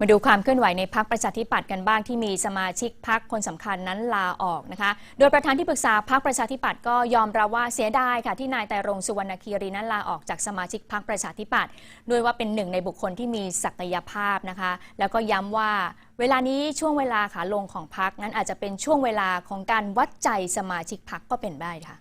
มาดูความเคลื่อนไหวในพักประชาธิปัตย์กันบ้างที่มีสมาชิกพักคนสำคัญนั้นลาออกนะคะ โดยประธานที่ปรึกษาพักประชาธิปัตย์ก็ยอมรับว่าเสียดายค่ะที่นายแต่รงสุวรรณคีรีนั้นลาออกจากสมาชิกพักประชาธิปัตย์ด้วยว่าเป็นหนึ่งในบุคคลที่มีศักยภาพนะคะ แล้วก็ย้ำว่าเวลานี้ช่วงเวลาขาลงของพักนั้นอาจจะเป็นช่วงเวลาของการวัดใจสมาชิกพักก็เป็นได้ค่ะ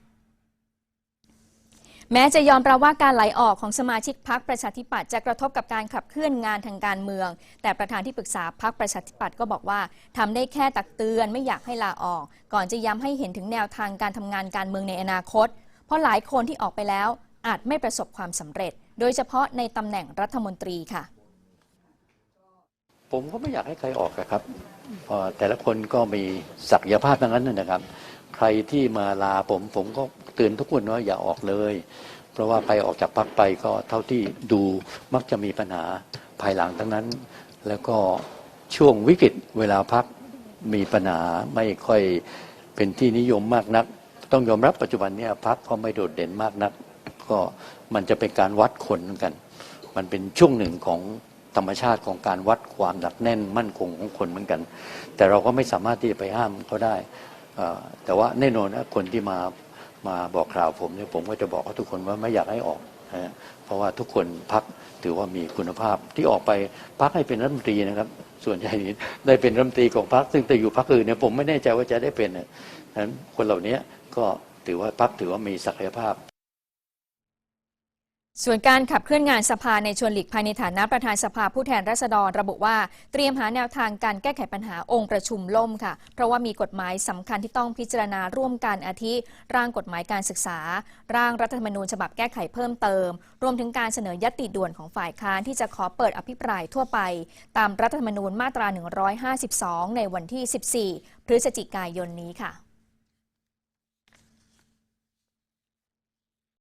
แม้จะยอมรับว่าการไหลออกของสมาชิกพักประชาธิปัตย์จะกระทบกับการขับเคลื่อนงานทางการเมือง แต่ประธานที่ปรึกษาพักประชาธิปัตย์ก็บอกว่าทำได้แค่ตักเตือนไม่อยากให้ลาออก ก่อนจะย้ำให้เห็นถึงแนวทางการทำงานการเมืองในอนาคต เพราะหลายคนที่ออกไปแล้วอาจไม่ประสบความสำเร็จ โดยเฉพาะในตำแหน่งรัฐมนตรีค่ะ ผมก็ไม่อยากให้ใครออกอะครับแต่ละคนก็มีศักยภาพทั้งนั้นนะนะครับ ใครที่มาลาผม ผมก็เตือนทุกคนว่าอย่าออกเลย เพราะว่าไปออกจากพักไปก็เท่าที่ดูมักจะมีปัญหาภายหลังทั้งนั้น แล้วก็ช่วงวิกฤตเวลาพักมีปัญหาไม่ค่อยเป็นที่นิยมมากนัก ต้องยอมรับปัจจุบันเนี้พักก็ไม่โดดเด่นมากนัก ก็มันจะเป็นการวัดคนเหมือนกัน มันเป็นช่วงหนึ่งของธรรมชาติของการวัดความหนักแน่นมั่นคงของคนเหมือนกัน แต่เราก็ไม่สามารถที่จะไปห้ามเขาได้ แต่ว่าแน่นอนนะคนที่มามาบอกกล่าวผมเนี่ยผมก็จะบอกเขาทุกคนว่าไม่อยากให้ออกนะฮะเพราะว่าทุกคนพักถือว่ามีคุณภาพที่ออกไปพักให้เป็นรัฐมนตรีนะครับ ส่วนใหญ่ได้เป็นรัฐมนตรีของพักซึ่งแต่อยู่พักอื่นเนี่ยผมไม่แน่ใจว่าจะได้เป็นนะฉะนั้นคนเหล่านี้ก็ถือว่าพักถือว่ามีศักยภาพ ส่วนการขับเคลื่อนงานสภาในชวนหลีกภายในฐานะประธานสภาผู้แทนราษฎรระบุว่าเตรียมหาแนวทางการแก้ไขปัญหาองค์ประชุมล่มค่ะ เพราะว่ามีกฎหมายสำคัญที่ต้องพิจารณาร่วมกันอาทิ ร่างกฎหมายการศึกษา ร่างรัฐธรรมนูญฉบับแก้ไขเพิ่มเติม รวมถึงการเสนอยติด่วนของฝ่ายค้านที่จะขอเปิดอภิปรายทั่วไป ตามรัฐธรรมนูญมาตรา 152 ในวันที่ 14 พฤศจิกายนนี้ค่ะ